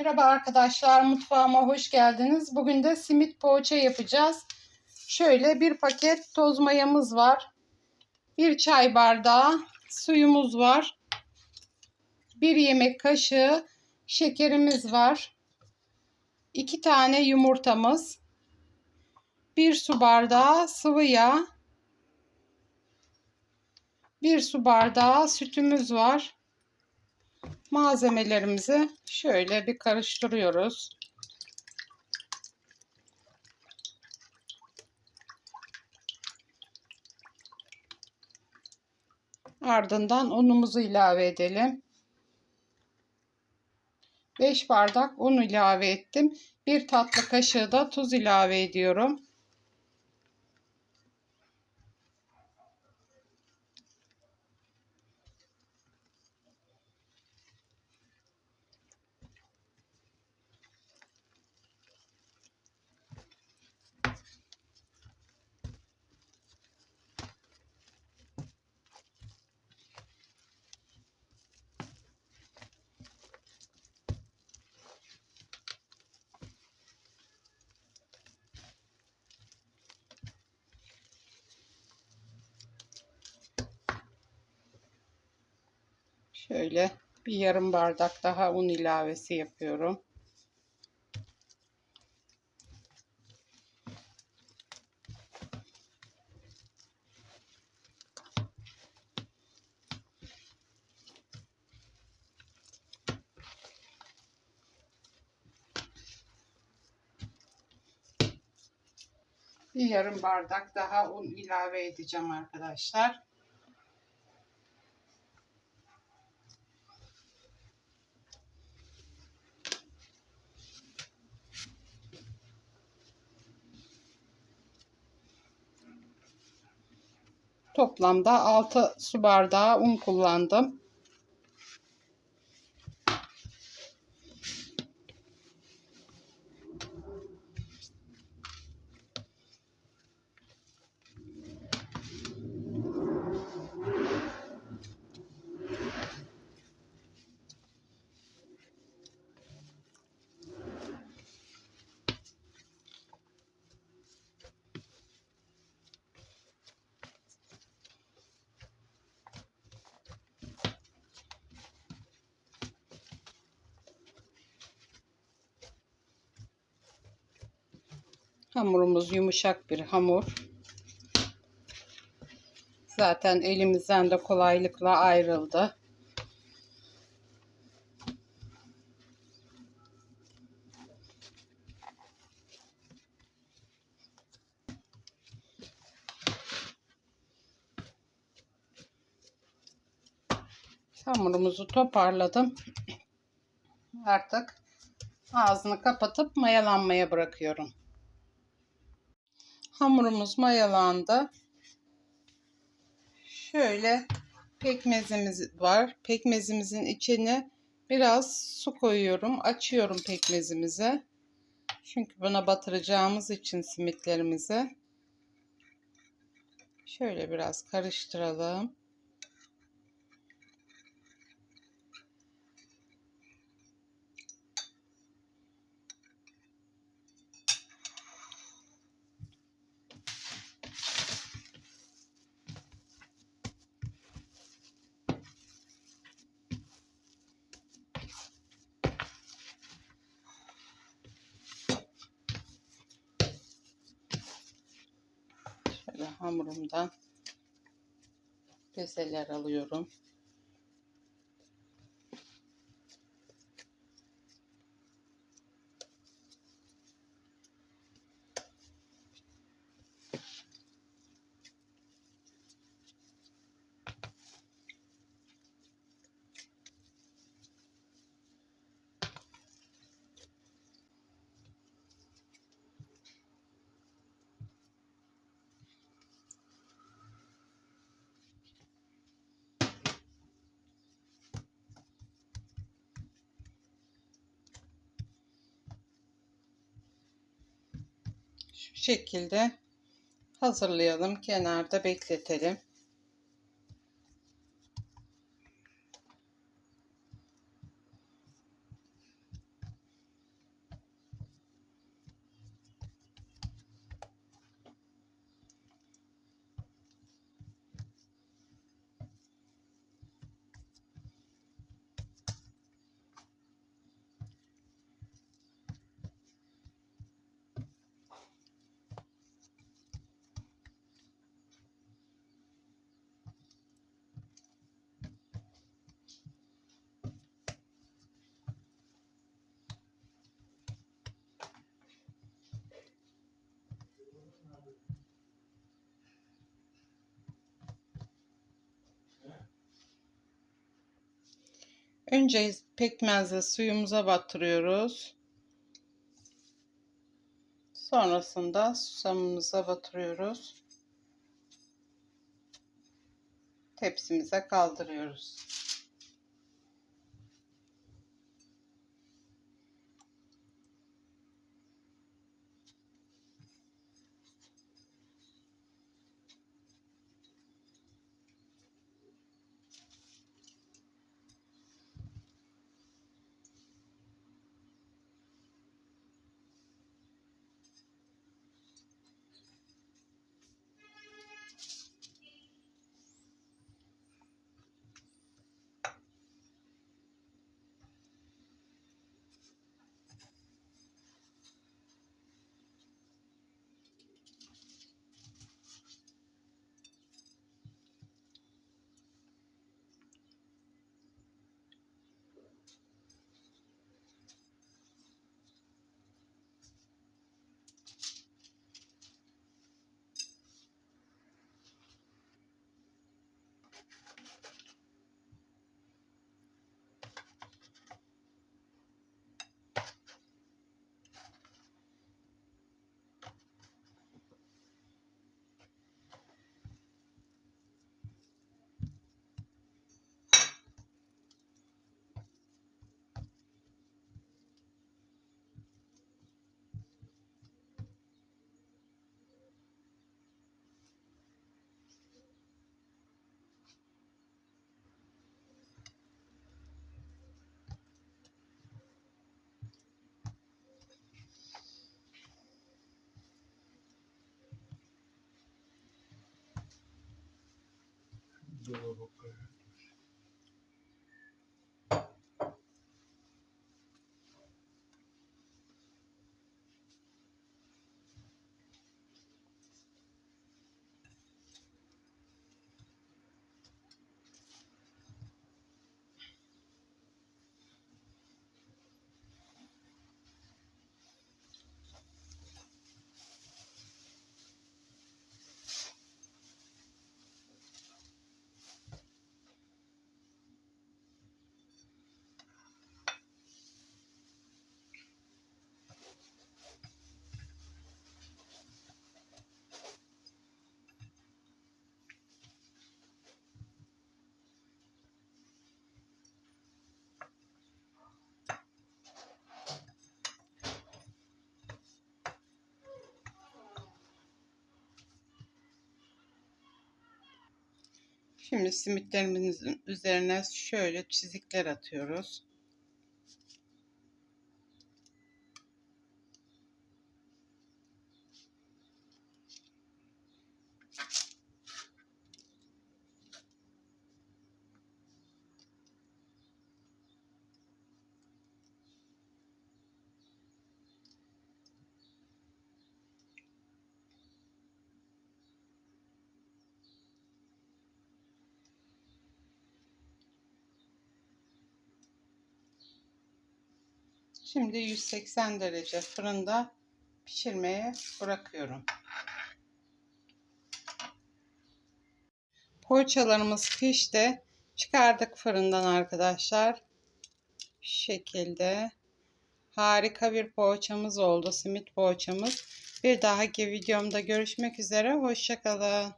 Merhaba arkadaşlar, mutfağıma hoş geldiniz. Bugün de simit poğaça yapacağız. Şöyle bir paket toz mayamız var. Bir çay bardağı suyumuz var. Bir yemek kaşığı şekerimiz var. İki tane yumurtamız. Bir su bardağı sıvı yağ. Bir su bardağı sütümüz var malzemelerimizi şöyle bir karıştırıyoruz. Ardından unumuzu ilave edelim. 5 bardak un ilave ettim. 1 tatlı kaşığı da tuz ilave ediyorum. Şöyle bir yarım bardak daha un ilavesi yapıyorum. Bir yarım bardak daha un ilave edeceğim arkadaşlar. Toplamda 6 su bardağı un kullandım. Hamurumuz yumuşak bir hamur. Zaten elimizden de kolaylıkla ayrıldı. Hamurumuzu toparladım. Artık ağzını kapatıp mayalanmaya bırakıyorum. Hamurumuz mayalandı. Şöyle pekmezimiz var. Pekmezimizin içine biraz su koyuyorum. Açıyorum pekmezimizi. Çünkü buna batıracağımız için simitlerimizi. Şöyle biraz karıştıralım. Şöyle hamurumdan bezeler alıyorum. Şu şekilde hazırlayalım. Kenarda bekletelim. Önce pekmezle suyumuza batırıyoruz. Sonrasında susamımıza batırıyoruz. Tepsimize kaldırıyoruz. जो लोग कर Şimdi simitlerimizin üzerine şöyle çizikler atıyoruz. Şimdi 180 derece fırında pişirmeye bırakıyorum. Poğaçalarımız pişti. Çıkardık fırından arkadaşlar. Şu şekilde. Harika bir poğaçamız oldu. Simit poğaçamız. Bir dahaki videomda görüşmek üzere. Hoşçakalın.